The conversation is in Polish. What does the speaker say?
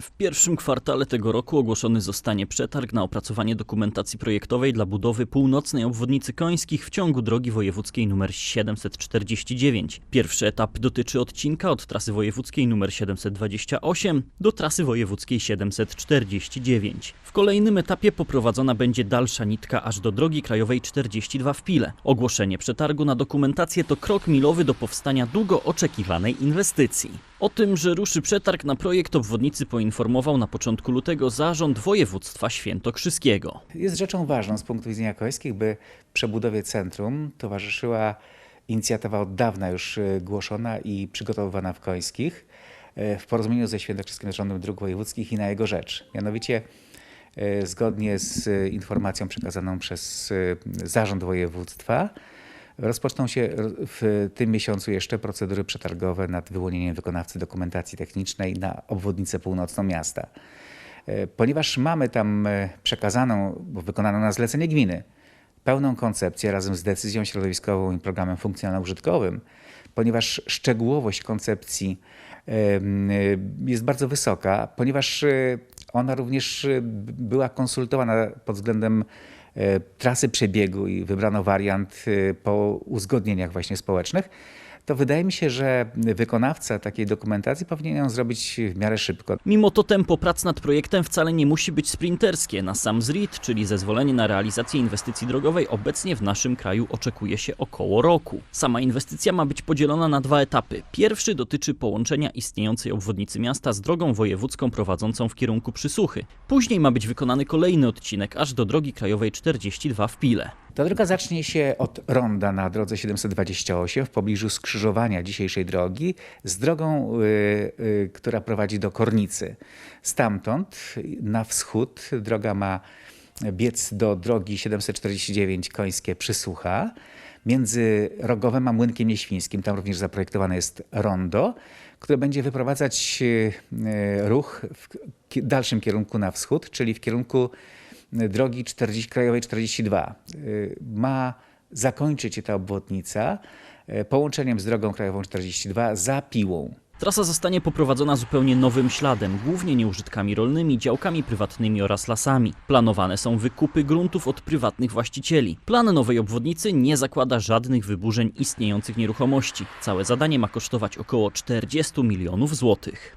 W pierwszym kwartale tego roku ogłoszony zostanie przetarg na opracowanie dokumentacji projektowej dla budowy północnej obwodnicy Końskich w ciągu drogi wojewódzkiej nr 749. Pierwszy etap dotyczy odcinka od trasy wojewódzkiej nr 728 do trasy wojewódzkiej 749. W kolejnym etapie poprowadzona będzie dalsza nitka aż do drogi krajowej 42 w Pile. Ogłoszenie przetargu na dokumentację to krok milowy do powstania długo oczekiwanej inwestycji. O tym, że ruszy przetarg na projekt obwodnicy poinformował na początku lutego zarząd województwa świętokrzyskiego. Jest rzeczą ważną z punktu widzenia końskich, by przebudowie centrum towarzyszyła inicjatywa od dawna już e, głoszona i przygotowywana w Końskich e, w porozumieniu ze Świętokrzyskim Zarządem Dróg Wojewódzkich i na jego rzecz. Mianowicie e, zgodnie z informacją przekazaną przez Zarząd Województwa rozpoczną się w tym miesiącu jeszcze procedury przetargowe nad wyłonieniem wykonawcy dokumentacji technicznej na obwodnicę północną miasta. E, Ponieważ mamy tam e, przekazaną, bo wykonaną na zlecenie gminy, pełną koncepcję razem z decyzją środowiskową i programem funkcjonalno-użytkowym, ponieważ szczegółowość koncepcji e, jest bardzo wysoka, ponieważ ona również była konsultowana pod względem trasy przebiegu i wybrano wariant e, po uzgodnieniach właśnie społecznych, to wydaje mi się, że wykonawca takiej dokumentacji powinien ją zrobić w miarę szybko. Mimo to tempo prac nad projektem wcale nie musi być sprinterskie. Na sam ZRID, czyli zezwolenie na realizację inwestycji drogowej, obecnie w naszym kraju oczekuje się około roku. Sama inwestycja ma być podzielona na dwa etapy. Pierwszy dotyczy połączenia istniejącej obwodnicy miasta z drogą wojewódzką prowadzącą w kierunku Przysuchy. Później ma być wykonany kolejny odcinek aż do drogi krajowej 42 w Pile. Ta droga zacznie się od ronda na drodze 728 w pobliżu skrzyżowania dzisiejszej drogi z drogą, y, y, która prowadzi do Kornicy. Stamtąd na wschód droga ma biec do drogi 749 Końskie Przysłucha. Między Rogowem a Młynkiem Nieświńskim, tam również zaprojektowane jest rondo, które będzie wyprowadzać y, ruch w dalszym kierunku na wschód, czyli w kierunku drogi 40, krajowej 42. Y, Ma zakończyć się ta obwodnica y, połączeniem z drogą krajową 42 za Piłą. Trasa zostanie poprowadzona zupełnie nowym śladem, głównie nieużytkami rolnymi, działkami prywatnymi oraz lasami. Planowane są wykupy gruntów od prywatnych właścicieli. Plan nowej obwodnicy nie zakłada żadnych wyburzeń istniejących nieruchomości. Całe zadanie ma kosztować około 40 milionów złotych.